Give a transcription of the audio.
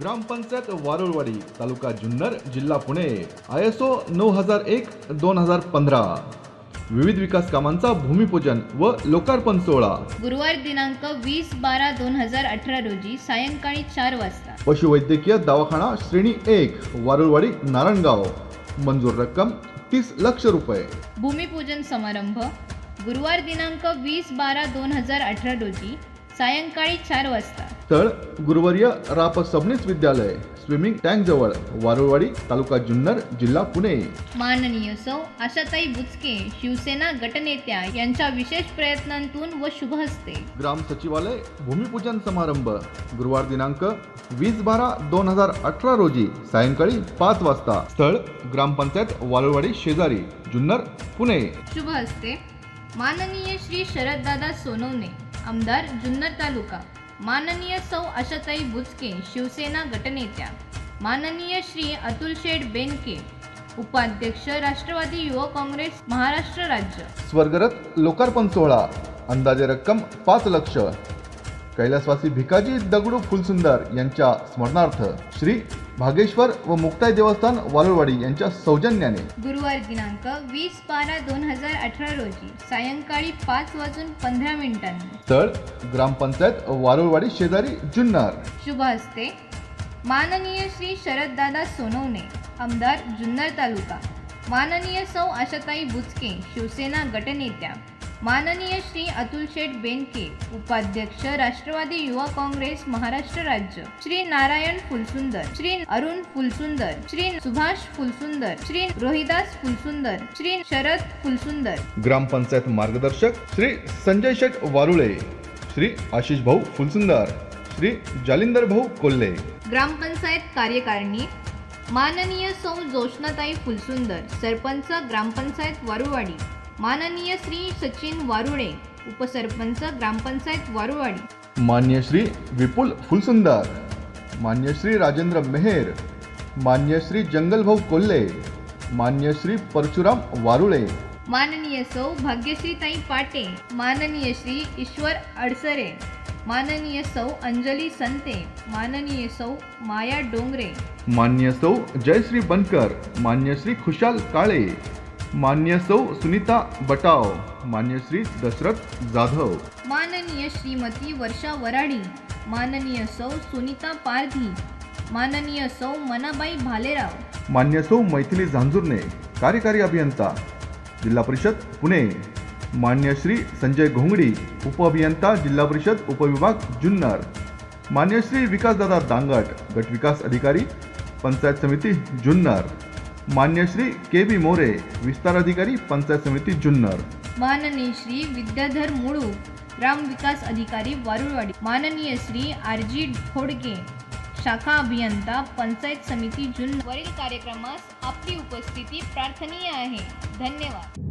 ग्रामपंचायत वारुळवाडी तालुका जुन्नर जिल्हा Pune. I S O नऊ हजार एक दोन हजार पंधरा. विविध विकास कामांचा भूमिपूजन व लोकार्पण सोहळा. गुरुवार दिनांक वीस बारा दोन हजार अठरा रोजी सायंकाळी चार वाजता. पशुवैद्यकीय दवाखाना श्रेणी एक वारुळवाडी नारायणगाव. मंजूर रक्कम तीस लक्ष रुपये. भूमिपूजन समारंभ गुरुवार दिनांक वीस बारा दोन हजार अठरा रोजी सायंकाळी चार वाजता. स्थळ गुरुवर्य राप सबनीस विद्यालय स्विमिंग टँक जवळ वारुळवाडी तालुका जुन्नर जिल्हा पुणे. माननीय सौ आशाताई बुचके शिवसेना गटनेत्या यांच्या विशेष प्रयत्नांतून व शुभहस्ते. ग्राम सचिवालय भूमिपूजन समारंभ गुरुवार दिनांक वीस बारा दोन हजार अठरा रोजी सायंकाळी पाच वाजता. स्थळ ग्रामपंचायत वालुवाडी शेजारी जुन्नर पुणे. शुभ हस्ते माननीय श्री शरददादा सोनवणे आमदार जुन्नर तालुका. माननीय सौ आशाताई बुचके शिवसेना गटनेत्या. माननीय श्री अतुल शेठ बेनके उपाध्यक्ष राष्ट्रवादी युवक काँग्रेस महाराष्ट्र राज्य. स्वर्गरथ लोकार्पण सोहळा अंदाजे रक्कम पाच लक्ष. कैलासवासी भिकाजी दगडू फुलसुंदर यांच्या स्मरणार्थ श्री भागेश्वर व मुक्ताई देवस्थान वालुळवाडी यांच्या सौजन्याने. गुरुवार दिनांक वीस बारा दोन हजार अठरा रोजी सायंकाळी पाच वाजून पंधरा मिनिटांनी. स्थळ ग्रामपंचायत वारुळवाडी शेजारी जुन्नर. शुभ हस्ते. माननीय श्री शरददादा सोनवणे आमदार जुन्नर तालुका. माननीय सौ आशाताई बुचके शिवसेना गटनेत्या. माननीय श्री अतुल शेठ बेनके उपाध्यक्ष राष्ट्रवादी युवा काँग्रेस महाराष्ट्र राज्य. श्री नारायण फुलसुंदर श्री अरुण फुलसुंदर श्री सुभाष फुलसुंदर श्री रोहिदास फुलसुंदर श्री शरद फुलसुंदर. ग्रामपंचायत मार्गदर्शक श्री संजय शेठ वारुळे श्री आशिष भाऊ फुलसुंदर श्री जालिंदर भाऊ कोल्हे. ग्रामपंचायत कार्यकारिणी माननीय सौ जोशनाताई फुलसुंदर सरपंच ग्रामपंचायत वारुवाडी. माननीय श्री सचिन वारुळे उपसरपंच ग्रामपंचायत वारुवाडी. मान्य श्री विपुल फुलसुंदर मान्य श्री राजेंद्र मेहेर मान्य श्री जंगलभाऊ कोल्हे मान्य श्री परशुराम वारुळे. माननीय सौ भाग्यश्रीताई पाटे माननीय श्री ईश्वर अडसरे माननीय सौ अंजली संते माननीय सौ माया डोंगरे. मान्य सौ जयश्री बनकर मान्य श्री खुशाल काळे. मान्य सौ सुनीता बटाव मान्य श्री दशरथ जाधव. माननीय श्रीमती वर्षा वराडी माननीय सौ सुनीता पारधी माननीय सौ मनाबाई भालेराव. मान्य सौ मैथिली झांजुर्णे कार्यकारी अभियंता. जिल्हा परिषद पुणे. मान्य श्री संजय घोंगडी उपअभियंता जिल्हा परिषद उपविभाग जुन्नर. मान्य श्री विकासदादा दांगट गट विकास अधिकारी पंचायत समिती जुन्नर. मान्य श्री के बी मोरे विस्तार अधिकारी पंचायत समिती जुन्नर. माननीय श्री विद्याधर मुळू ग्राम विकास अधिकारी वारुळवाडी. माननीय श्री आर जी खोडके शाखा अभियंता पंचायत समिती जुन्नर. वरील कार्यक्रमास आपली उपस्थिती प्रार्थनीय आहे. धन्यवाद.